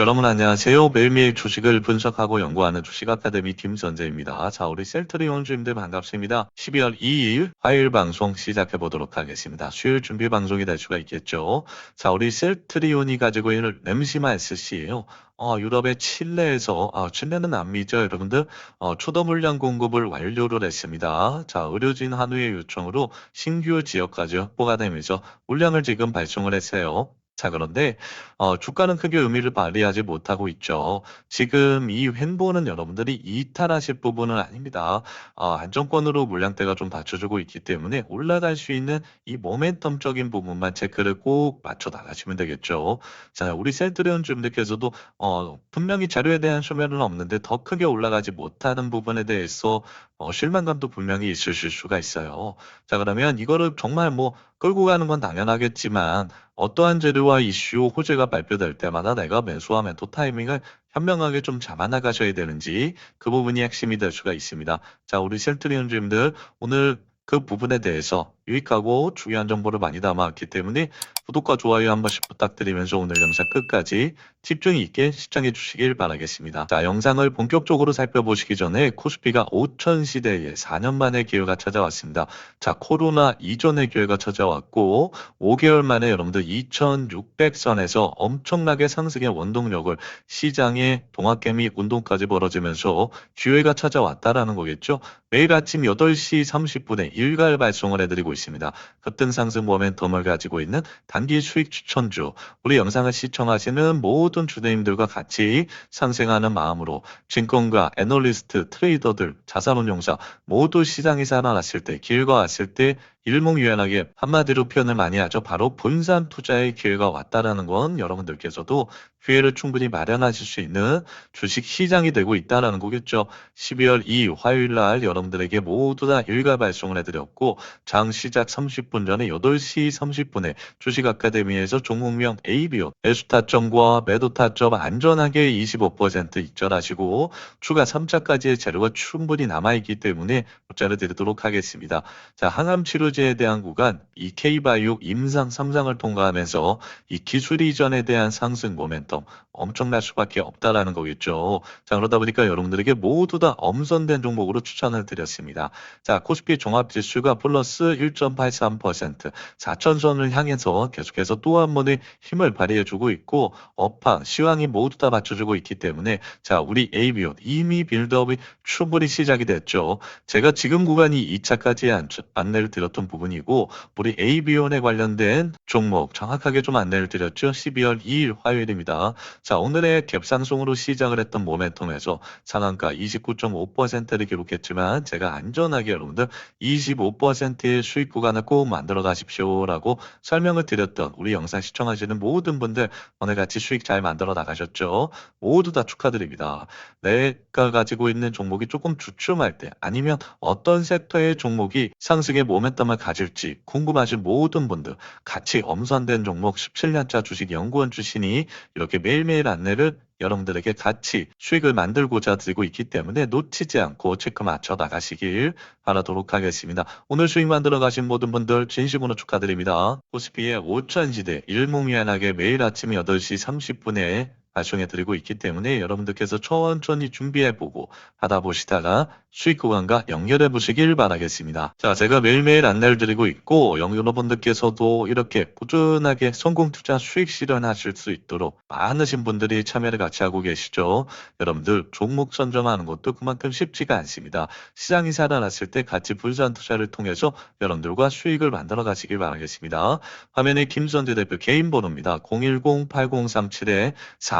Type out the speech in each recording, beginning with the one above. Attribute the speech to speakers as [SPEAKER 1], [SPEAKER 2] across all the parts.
[SPEAKER 1] 여러분 안녕하세요. 매일매일 주식을 분석하고 연구하는 주식 아카데미 김선재입니다. 자, 우리 셀트리온 주임들 반갑습니다. 12월 2일 화요일 방송 시작해 보도록 하겠습니다. 수요일 준비 방송이 될 수가 있겠죠. 자, 우리 셀트리온이 가지고 있는 램시마 SC예요. 어, 유럽의 칠레에서 아, 칠레는 남미죠, 여러분들. 어, 초도 물량 공급을 완료를 했습니다. 자, 의료진 한우의 요청으로 신규 지역까지 확보가 되면서 물량을 지금 발송을 했어요. 자, 그런데 어, 주가는 크게 의미를 발휘하지 못하고 있죠. 지금 이 횡보는 여러분들이 이탈하실 부분은 아닙니다. 어, 안정권으로 물량대가 좀 받쳐주고 있기 때문에 올라갈 수 있는 이 모멘텀적인 부분만 체크를 꼭 맞춰 나가시면 되겠죠. 자, 우리 셀트리온 주님들께서도 어, 분명히 자료에 대한 소멸은 없는데 더 크게 올라가지 못하는 부분에 대해서 어, 실망감도 분명히 있으실 수가 있어요. 자, 그러면 이거를 정말 뭐 끌고 가는 건 당연하겠지만 어떠한 재료와 이슈, 호재가 발표될 때마다 내가 매수와 매도 타이밍을 현명하게 좀 잡아나가셔야 되는지 그 부분이 핵심이 될 수가 있습니다. 자, 우리 셀트리온 주님들 오늘 그 부분에 대해서 유익하고 중요한 정보를 많이 담아왔기 때문에 구독과 좋아요 한 번씩 부탁드리면서 오늘 영상 끝까지 집중 있게 시청해 주시길 바라겠습니다. 자, 영상을 본격적으로 살펴보시기 전에 코스피가 5천 시대에 4년 만에 기회가 찾아왔습니다. 자, 코로나 이전의 기회가 찾아왔고 5개월 만에 여러분들 2,600선에서 엄청나게 상승의 원동력을 시장의 동학개미 운동까지 벌어지면서 기회가 찾아왔다라는 거겠죠. 매일 아침 8시 30분에 일괄 발송을 해드리고 있습니다. 급등 상승 모멘텀을 가지고 있는 단기 수익 추천주, 우리 영상을 시청하시는 모든 주대님들과 같이 상생하는 마음으로 증권가, 애널리스트, 트레이더들, 자산운용사 모두 시장이 살아났을 때, 기회가 왔을 때 일목요연하게 한마디로 표현을 많이 하죠. 바로 분산 투자의 기회가 왔다라는 건 여러분들께서도 기회를 충분히 마련하실 수 있는 주식 시장이 되고 있다라는 거겠죠. 12월 2일 화요일 날 여러분들에게 모두 다 일괄 발송을 해드렸고 장 시작 30분 전에 8시 30분에 주식 아카데미에서 종목명 ABO 매수 타점과 매도 타점 안전하게 25% 익절하시고 추가 3차까지의 재료가 충분히 남아 있기 때문에 문자를 드리도록 하겠습니다. 자, 항암 치료 제에 대한 구간, 이 K바이오 임상 3상을 통과하면서 이 기술 이전에 대한 상승 모멘텀 엄청날 수밖에 없다라는 거겠죠. 자, 그러다 보니까 여러분들에게 모두 다 엄선된 종목으로 추천을 드렸습니다. 자, 코스피 종합지수가 플러스 1.83%, 4천선을 향해서 계속해서 또 한 번의 힘을 발휘해주고 있고, 업황, 시황이 모두 다 받쳐주고 있기 때문에, 자, 우리 ABO 이미 빌드업이 충분히 시작이 됐죠. 제가 지금 구간이 2차까지 안내를 드렸던 부분이고, 우리 ABO에 관련된 종목 정확하게 좀 안내를 드렸죠. 12월 2일 화요일입니다. 자, 오늘의 갭상승으로 시작을 했던 모멘텀에서 상한가 29.5%를 기록했지만 제가 안전하게 여러분들 25%의 수익 구간을 꼭 만들어 가십시오라고 설명을 드렸던 우리 영상 시청하시는 모든 분들 오늘 같이 수익 잘 만들어 나가셨죠? 모두 다 축하드립니다. 내가 가지고 있는 종목이 조금 주춤할 때 아니면 어떤 섹터의 종목이 상승의 모멘텀을 가질지 궁금하신 모든 분들 같이 엄선된 종목 17년차 주식 연구원 출신이 이렇게 매일매일 안내를 여러분들에게 같이 수익을 만들고자 드리고 있기 때문에 놓치지 않고 체크 맞춰 나가시길 바라도록 하겠습니다. 오늘 수익 만들어 가신 모든 분들 진심으로 축하드립니다. 코스피의 5천시대 일목요연하게 매일 아침 8시 30분에 발송해 드리고 있기 때문에 여러분들께서 천천히 준비해 보고 하다 보시다가 수익 구간과 연결해 보시길 바라겠습니다. 자, 제가 매일매일 안내를 드리고 있고 여러분들께서도 이렇게 꾸준하게 성공 투자 수익 실현하실 수 있도록 많으신 분들이 참여를 같이 하고 계시죠. 여러분들 종목 선점하는 것도 그만큼 쉽지가 않습니다. 시장이 살아났을 때 같이 분산 투자를 통해서 여러분들과 수익을 만들어 가시길 바라겠습니다. 화면에 김선재 대표 개인 번호입니다. 010-8037에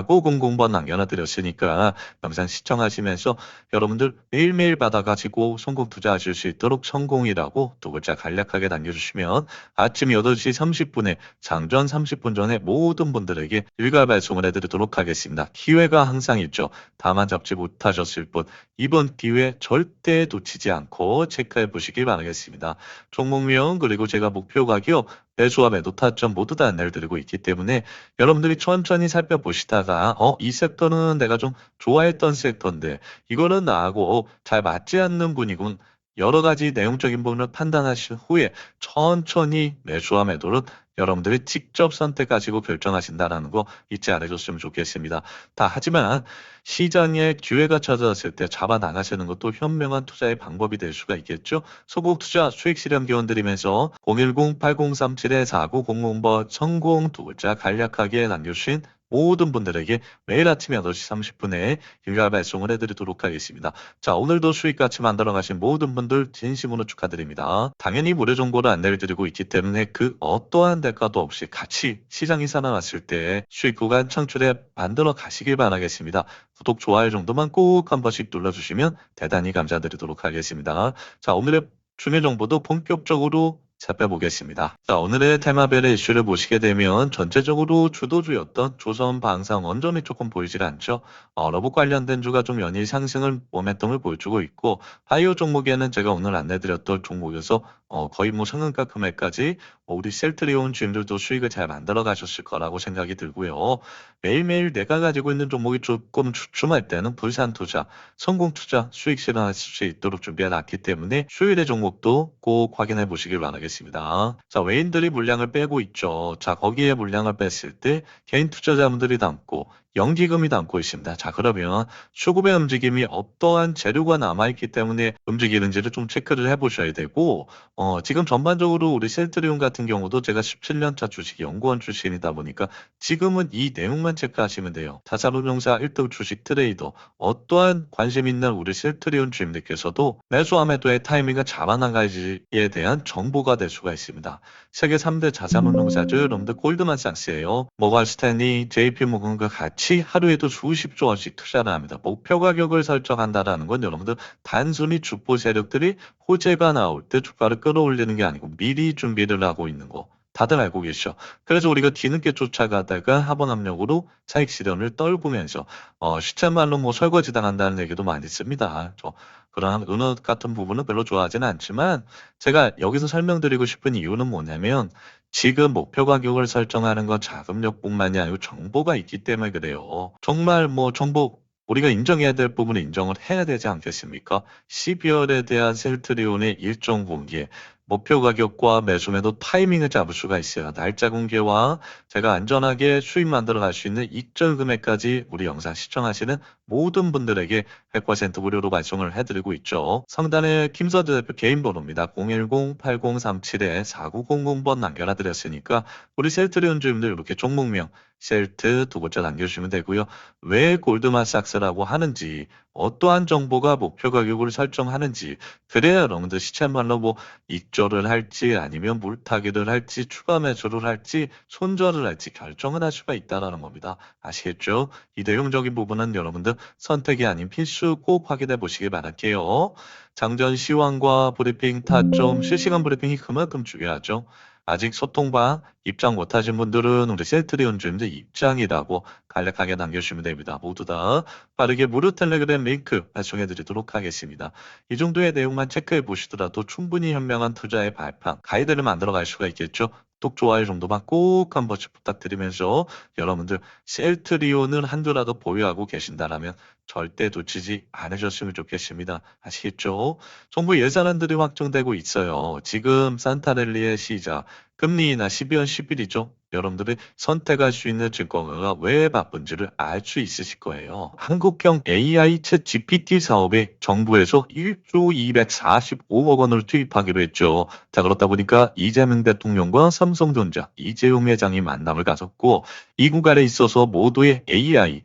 [SPEAKER 1] 4900번 남겨놔 드렸으니까 영상 시청하시면서 여러분들 매일매일 받아가지고 성공 투자하실 수 있도록 성공이라고 두 글자 간략하게 남겨주시면 아침 8시 30분에 장전 30분 전에 모든 분들에게 일괄 발송을 해드리도록 하겠습니다. 기회가 항상 있죠. 다만 잡지 못하셨을 뿐 이번 기회 절대 놓치지 않고 체크해 보시기 바라겠습니다. 종목명 그리고 제가 목표 가격 매수와 매도 타점 모두 다 안내를 드리고 있기 때문에 여러분들이 천천히 살펴보시다가 어, 이 섹터는 내가 좀 좋아했던 섹터인데 이거는 나하고 잘 맞지 않는 분이군. 여러 가지 내용적인 부분을 판단하신 후에 천천히 매수와 매도를 여러분들이 직접 선택하시고 결정하신다라는 거 잊지 않으셨으면 좋겠습니다. 다 하지만 시장에 기회가 찾아왔을 때 잡아 나가시는 것도 현명한 투자의 방법이 될 수가 있겠죠. 소국 투자 수익 실현 기원 드리면서 010-8037-4900번 성공 두 글자 간략하게 남겨주신 모든 분들에게 매일 아침 8시 30분에 일괄 발송을 해드리도록 하겠습니다. 자, 오늘도 수익 같이 만들어 가신 모든 분들 진심으로 축하드립니다. 당연히 무료 정보를 안내를 드리고 있기 때문에 그 어떠한 대가도 없이 같이 시장이 살아났을 때 수익 구간 창출에 만들어 가시길 바라겠습니다. 구독, 좋아요 정도만 꼭 한 번씩 눌러주시면 대단히 감사드리도록 하겠습니다. 자, 오늘의 중요 정보도 본격적으로 살펴보겠습니다. 자, 오늘의 테마별의 이슈를 보시게 되면 전체적으로 주도주였던 조선 방산 원점이 조금 보이질 않죠. 어, 러브 관련된 주가 좀 연일 상승을 모멘텀을 보여주고 있고 바이오 종목에는 제가 오늘 안내드렸던 종목에서 어, 거의 뭐 성능가 금액까지 어, 우리 셀트리온 주인들도 수익을 잘 만들어 가셨을 거라고 생각이 들고요. 매일매일 내가 가지고 있는 종목이 조금 주춤할 때는 불산 투자, 성공 투자, 수익 실현할 수 있도록 준비해 놨기 때문에 수요일의 종목도 꼭 확인해 보시길 바라겠습니다. 자, 외인들이 물량을 빼고 있죠. 자, 거기에 물량을 뺐을 때 개인 투자자분들이 담고 연기금이 담고 있습니다. 자, 그러면 수급의 움직임이 어떠한 재료가 남아있기 때문에 움직이는지를 좀 체크를 해보셔야 되고, 어, 지금 전반적으로 우리 셀트리온 같은 경우도 제가 17년차 주식 연구원 출신이다 보니까 지금은 이 내용만 체크하시면 돼요. 자산운용사 1등 주식 트레이더, 어떠한 관심 있는 우리 셀트리온 주임들께서도 매수와 매도의 타이밍을 잡아나가지에 대한 정보가 될 수가 있습니다. 세계 3대 자산운용사죠. 여러분들 골드만삭스예요. 모갈 스탠리, JP모건과 같이 하루에도 수십 조 원씩 투자를 합니다. 목표 가격을 설정한다라는 건 여러분들 단순히 주포 세력들이 호재가 나올 때 주가를 끌어올리는 게 아니고 미리 준비를 하고 있는 거. 다들 알고 계시죠? 그래서 우리가 뒤늦게 쫓아가다가 하번 압력으로 차익 실현을 떨구면서 어, 시쳇말로 뭐 설거지 당한다는 얘기도 많이 씁니다. 저 그런 은어 같은 부분은 별로 좋아하지는 않지만 제가 여기서 설명드리고 싶은 이유는 뭐냐면 지금 목표 가격을 설정하는 건 자금력뿐만이 아니고 정보가 있기 때문에 그래요. 정말 뭐 정보 우리가 인정해야 될 부분을 인정을 해야 되지 않겠습니까? 12월에 대한 셀트리온의 일정 공개, 목표 가격과 매수 매도 타이밍을 잡을 수가 있어요. 날짜 공개와 제가 안전하게 수익 만들어 갈 수 있는 익절 금액까지 우리 영상 시청하시는 모든 분들에게 100% 무료로 발송을 해드리고 있죠. 상단에 김서재 대표 개인 번호입니다. 010-8037-4900번 남겨놔 드렸으니까 우리 셀트리온 주님들 이렇게 종목명 셀트 두 번째 남겨주시면 되고요. 왜 골드만삭스라고 하는지 어떠한 정보가 목표 가격을 설정하는지 그래야 여러분들 시쳇말로 뭐 익절을 할지 아니면 물타기를 할지 추가 매수를 할지 손절을 할지 결정을 할 수가 있다라는 겁니다. 아시겠죠? 이 내용적인 부분은 여러분들 선택이 아닌 필수 꼭 확인해 보시길 바랄게요. 장전 시황과 브리핑 타점 실시간 브리핑이 그만큼 중요하죠. 아직 소통방 입장 못하신 분들은 우리 셀트리온 주임들 입장이라고 간략하게 남겨주시면 됩니다. 모두 다 빠르게 무료 텔레그램 링크 발송해 드리도록 하겠습니다. 이 정도의 내용만 체크해 보시더라도 충분히 현명한 투자의 발판, 가이드를 만들어 갈 수가 있겠죠. 구독, 좋아요 정도만 꼭 한 번씩 부탁드리면서 여러분들 셀트리온을 한두라도 보유하고 계신다라면 절대 놓치지 않으셨으면 좋겠습니다. 아시겠죠? 정부 예산안들이 확정되고 있어요. 지금 산타렐리의 시작, 금리 인하 12월 10일이죠. 여러분들이 선택할 수 있는 증권가가 왜 바쁜지를 알 수 있으실 거예요. 한국형 AI 챗 GPT 사업에 정부에서 1조 245억 원을 투입하기로 했죠. 자, 그렇다 보니까 이재명 대통령과 삼성전자 이재용 회장이 만남을 가졌고 이 구간에 있어서 모두의 AI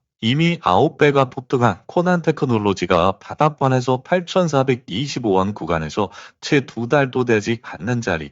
[SPEAKER 1] 이미 9배가 폭등한 코난 테크놀로지가 바닥권에서 8,425원 구간에서 채 두 달도 되지 않는 자리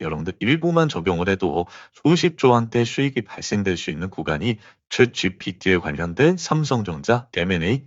[SPEAKER 1] 여러분들 일부만 적용을 해도 수십조 원대 수익이 발생될 수 있는 구간이 챗 GPT에 관련된 삼성전자 M&A